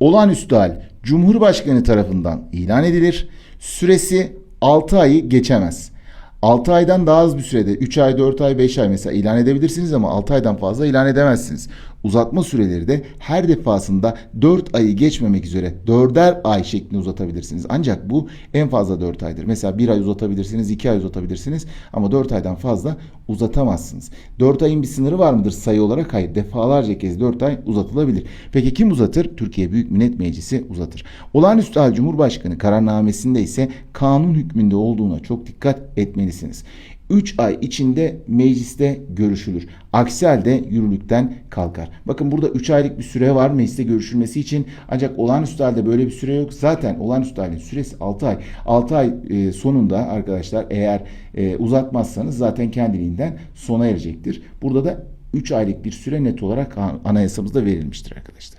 Olağanüstü hal Cumhurbaşkanı tarafından ilan edilir. Süresi 6 ayı geçemez. 6 aydan daha az bir sürede 3 ay, 4 ay, 5 ay mesela ilan edebilirsiniz ama 6 aydan fazla ilan edemezsiniz. Uzatma süreleri de her defasında 4 ayı geçmemek üzere 4'er ay şeklinde uzatabilirsiniz. Ancak bu en fazla 4 aydır. Mesela 1 ay uzatabilirsiniz, 2 ay uzatabilirsiniz ama 4 aydan fazla uzatamazsınız. 4 ayın bir sınırı var mıdır sayı olarak? Hayır. Defalarca kez 4 ay uzatılabilir. Peki kim uzatır? Türkiye Büyük Millet Meclisi uzatır. Olağanüstü hal Cumhurbaşkanı kararnamesinde ise kanun hükmünde olduğuna çok dikkat etmelisiniz. 3 ay içinde mecliste görüşülür. Aksi halde yürürlükten kalkar. Bakın burada 3 aylık bir süre var mecliste görüşülmesi için. Ancak olağanüstü halde böyle bir süre yok. Zaten olağanüstü halin süresi 6 ay. 6 ay e, sonunda arkadaşlar eğer e, uzatmazsanız zaten kendiliğinden sona erecektir. Burada da 3 aylık bir süre net olarak anayasamızda verilmiştir arkadaşlar.